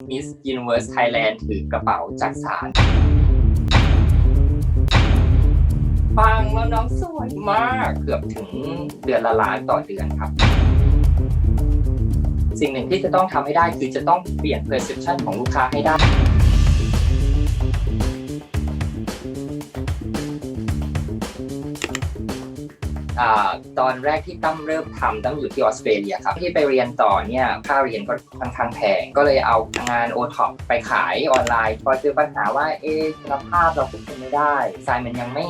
มิสยูนิเวอร์สไทยแลนด์ถือกระเป๋าจากสารปังแล้วน้องสวยมากเกือบถึงเดือนละล้านต่อเดือนครับ สิ่งหนึ่งที่จะต้องทำให้ได้คือจะต้องเปลี่ยน perception ของลูกค้าให้ได้ ตอนแรกที่ตั้มเริ่มทำตั้มอยู่ที่ออสเตรเลียครับที่ไปเรียนต่อเนี่ยค่าเรียนก็ค่อนข้างแพงก็เลยเอางานโอท็อปไปขายออนไลน์พอเจอปัญหาว่าเอ๊ะคุณภาพเราควบคุมไม่ได้สายมันยังไม่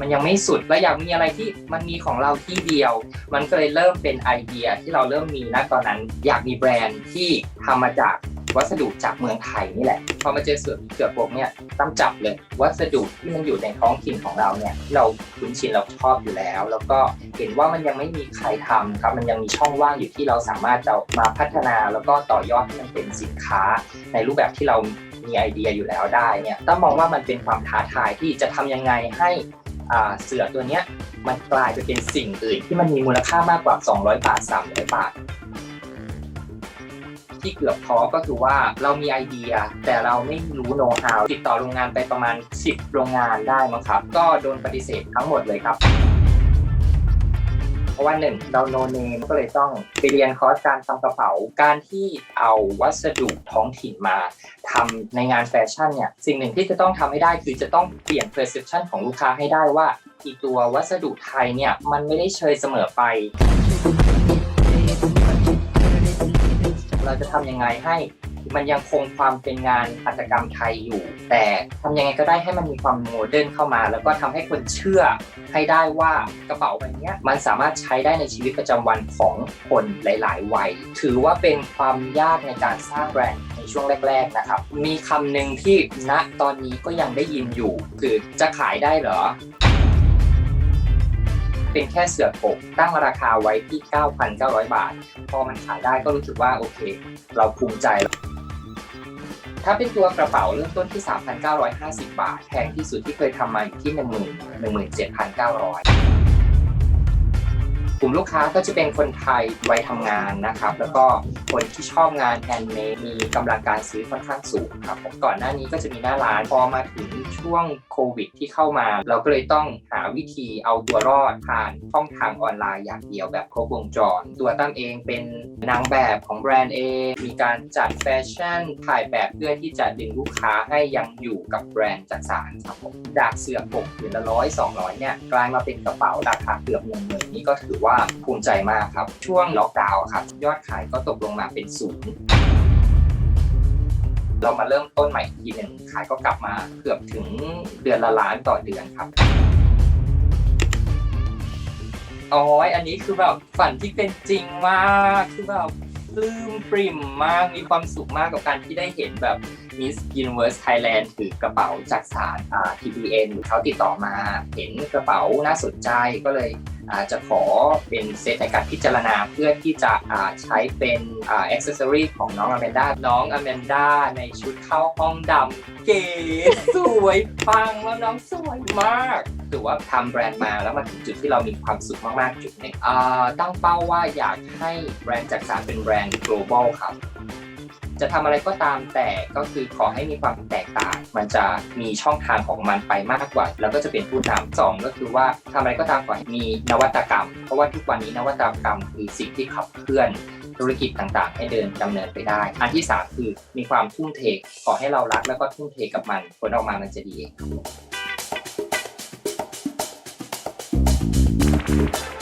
มันยังไม่สุดและอยากมีอะไรที่มันมีของเราที่เดียว มันก็เลยเริ่มเป็นไอเดียที่เราเริ่มมีนะตอนนั้น อยากมีแบรนด์ที่ทำมาจาก วัสดุจากเมืองไทยนี่แหละ พอมาเจอเสือเสือโปกเนี่ยตั้มจับเลย วัสดุที่มันอยู่ในท้องถิ่นของเราเนี่ยที่เราคุ้นชินเราชอบอยู่แล้ว แล้วก็เห็นว่ามันยังไม่มีใครทำครับ มันยังมีช่องว่างอยู่ที่เราสามารถจะมาพัฒนาแล้วก็ต่อยอดให้มันเป็นสินค้า ในรูปแบบที่เรามีไอเดียอยู่แล้วได้เนี่ยตั้มมองว่ามันเป็นความท้าทายที่จะทำยังไงให้เสือตัวเนี้ยมันกลายไปเป็นสิ่งอื่นที่มันมีมูลค่ามากกว่า 200 บาท 300 บาท ที่เกือบท้อก็คือว่าเรามีไอเดีย แต่เราไม่รู้โน้ตฮาวติดต่อโรงงานไปประมาณ 10 โรงงานได้มั้งครับ ก็โดนปฏิเสธทั้งหมดเลยครับเพราะว่าหนึ่งเราโนเนมก็เลยต้องไปเรียนคอร์สการทำกระเป๋า การที่เอาวัสดุท้องถิ่นมาทำในงานแฟชั่นเนี่ยสิ่งหนึ่งที่จะต้องทำให้ได้คือจะต้องเปลี่ยน perception ของลูกค้าให้ได้ว่าอีตัววัสดุไทยเนี่ยมันไม่ได้เชยเสมอไป เราจะทำยังไงให้มันยังคงความเป็นงานหัตถกรรมไทยอยู่ แต่ทำยังไงก็ได้ให้มันมีความโมเดิร์นเข้ามา แล้วก็ทำให้คนเชื่อให้ได้ว่ากระเป๋าใบนี้มันสามารถใช้ได้ในชีวิตประจำวันของคนหลาย ๆ วัย ถือว่าเป็นความยากในการสร้างแบรนด์ในช่วงแรก ๆ นะครับ มีคำหนึ่งที่ณตอนนี้ก็ยังได้ยินอยู่ คือจะขายได้เหรอ เป็นแค่เสือโปกตั้งราคาไว้ที่ 9,900 บาท พอมันขายได้ก็รู้สึกว่าโอเค เราภูมิใจ ถ้าเป็นตัวกระเป๋าเริ่มต้นที่ 3,950 บาท แพงที่สุดที่เคยทำมาอยู่ที่10,000 17,900 กลุ่มลูกค้าก็จะเป็นคนไทยไวัยทำงานนะครับ แล้วก็คนที่ชอบงานแฮนด์เมดมีกำลังการซื้อค่อนข้างสูงครับก่อนหน้านี้ก็จะมีหน้าร้านพอมาถึงช่วงโควิด ที่เข้ามา เราก็เลยต้องหาวิธีเอาตัวรอดผ่านช่องทางออนไลน์อย่างเดียวแบบครบวงจร ตัวตั้มเองเป็นนางแบบของแบรนด์เองมีการจัดแฟชั่นถ่ายแบบเพื่อที่จะดึงลูกค้าให้ยังอยู่กับแบรนด์จักสารครับผมจากเสื้อปกผืนละร้อยสองร้อยเนี่ยกลายมาเป็นกระเป๋าราคาเกือบหนึ่งหมื่นนี่ก็ถือว่าภูมิใจมากครับ ช่วงล็อกดาวน์ครับ ยอดขายก็ตกลงมาเป็นศูนย์เรามาเริ่มต้นใหม่อีกทีหนึ่งขายก็กลับมาเกือบถึงเดือนละล้านต่อเดือนครับอ๋ออันนี้คือแบบฝันที่เป็นจริงมากคือแบบ ปลื้มปริ่มมากมีความสุขมากกับการที่ได้เห็นแบบ Miss Universe Thailand ถือกระเป๋าจากสาร TBN เขาติดต่อมาเห็นกระเป๋าน่าสนใจก็เลยอาจะขอเป็นเซตในการพิจารณาเพื่อที่จะใช้เป็นอ่า accessory ของน้องอแมนดาน้องอแมนดาในชุดเข้าห้องดำเก๋สวยปังแล้วน้องสวยมาก ถือว่าทำแบรนด์มาแล้วมาถึงจุดที่เรามีความสุขมากๆจุดหนึ่งตั้งเป้าว่าอยากให้แบรนด์จากสารเป็นแบรนด์ global ครับจะทำอะไรก็ตามแต่ก็คือขอให้มีความแตกต่าง มันจะมีช่องทางของมันไปมากกว่า แล้วก็จะเป็นผู้นำสองก็คือว่าทำอะไรก็ตามขอให้มีนวัตกรรม เพราะว่าทุกวันนี้นวัตกรรมคือสิ่งที่ขับเคลื่อนธุรกิจต่างๆ ให้เดินดำเนินไปได้ อันที่สามคือมีความทุ่มเทขอให้เรารักแล้วก็ทุ่มเทกับมันผลออกมามันจะดีเอง Thank you.